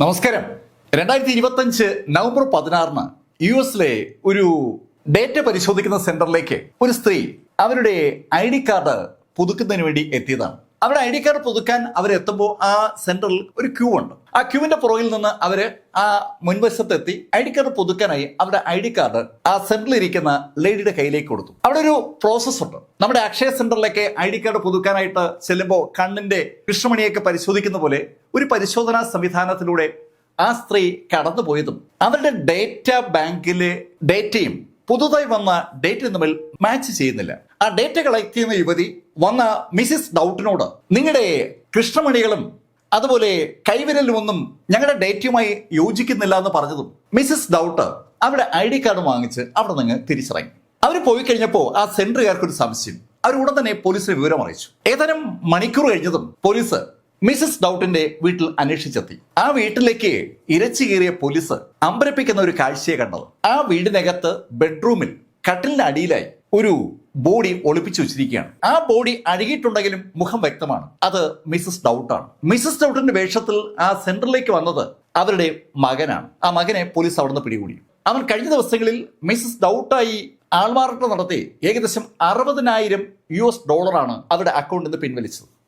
നമസ്കാരം. രണ്ടായിരത്തി ഇരുപത്തഞ്ച് നവംബർ പതിനാറിന് യു എസിലെ ഒരു ഡേറ്റ പരിശോധിക്കുന്ന സെന്ററിലേക്ക് ഒരു സ്ത്രീ അവരുടെ ഐ ഡി കാർഡ് പുതുക്കുന്നതിന് വേണ്ടി എത്തിയതാണ്. അവരുടെ ഐ ഡി കാർഡ് പുതുക്കാൻ അവരെത്തുമ്പോൾ ആ സെന്ററിൽ ഒരു ക്യൂ ഉണ്ട്. ആ ക്യൂവിന്റെ പുറകിൽ നിന്ന് അവർ ആ മുൻവശത്തെത്തി ഐ ഡി കാർഡ് പുതുക്കാനായി അവരുടെ ഐ ഡി കാർഡ് ആ സെന്ററിൽ ഇരിക്കുന്ന ലേഡിയുടെ കയ്യിലേക്ക് കൊടുത്തു. അവിടെ ഒരു പ്രോസസ് ഉണ്ട്. നമ്മുടെ അക്ഷയ സെന്ററിലേക്ക് ഐ ഡി കാർഡ് പുതുക്കാനായിട്ട് ചെല്ലുമ്പോൾ കണ്ണിന്റെ കൃഷ്ണമണിയൊക്കെ പരിശോധിക്കുന്ന പോലെ ഒരു പരിശോധനാ സംവിധാനത്തിലൂടെ ആ സ്ത്രീ കടന്നുപോയതും അവരുടെ ഡേറ്റ ബാങ്കിലെ ഡേറ്റയും പുതുതായി വന്ന ഡേറ്റ് തമ്മിൽ മാച്ച് ചെയ്യുന്നില്ല. ആ ഡേറ്റ ചെയ്യുന്ന യുവതി വന്ന മിസിസ് ഡൗട്ടിനോട് നിങ്ങളുടെ കൃഷ്ണമണികളും അതുപോലെ കൈവിരലും ഒന്നും ഞങ്ങളുടെ ഡേറ്റയുമായി യോജിക്കുന്നില്ല എന്ന് പറഞ്ഞതും മിസിസ് ഡൗട്ട് അവരുടെ ഐ ഡി കാർഡ് വാങ്ങിച്ച് അവിടെ നിന്ന് തിരിച്ചിറങ്ങി. അവർ പോയി കഴിഞ്ഞപ്പോൾ ആ സെന്ററുകാർക്ക് ഒരു സംശയം. അവർ ഉടൻ തന്നെ പോലീസിന് വിവരം അറിയിച്ചു. ഏതാനും മണിക്കൂർ കഴിഞ്ഞതും പോലീസ് മിസസ് ഡൗട്ടിന്റെ വീട്ടിൽ അന്വേഷിച്ചെത്തി. ആ വീട്ടിലേക്ക് ഇരച്ചു കയറിയ പോലീസ് അമ്പരപ്പിക്കുന്ന ഒരു കാഴ്ചയെ കണ്ടത് ആ വീടിനകത്ത് ബെഡ്റൂമിൽ കട്ടിലിന്റെ അടിയിലായി ഒരു ബോഡി ഒളിപ്പിച്ചു വെച്ചിരിക്കുകയാണ്. ആ ബോഡി അഴുകിയിട്ടുണ്ടെങ്കിലും മുഖം വ്യക്തമാണ്. അത് മിസസ് ഡൗട്ടാണ്. മിസസ് ഡൗട്ടിന്റെ വേഷത്തിൽ ആ സെന്ററിലേക്ക് വന്നത് അവരുടെ മകനാണ്. ആ മകനെ പോലീസ് അവിടുന്ന് പിടികൂടി. അവൻ കഴിഞ്ഞ ദിവസങ്ങളിൽ മിസസ് ഡൗട്ടായി ആൾമാറാട്ടം നടത്തി ഏകദേശം അറുപതിനായിരം യു എസ് ഡോളറാണ് അവരുടെ അക്കൗണ്ടിൽ നിന്ന് പിൻവലിച്ചത്.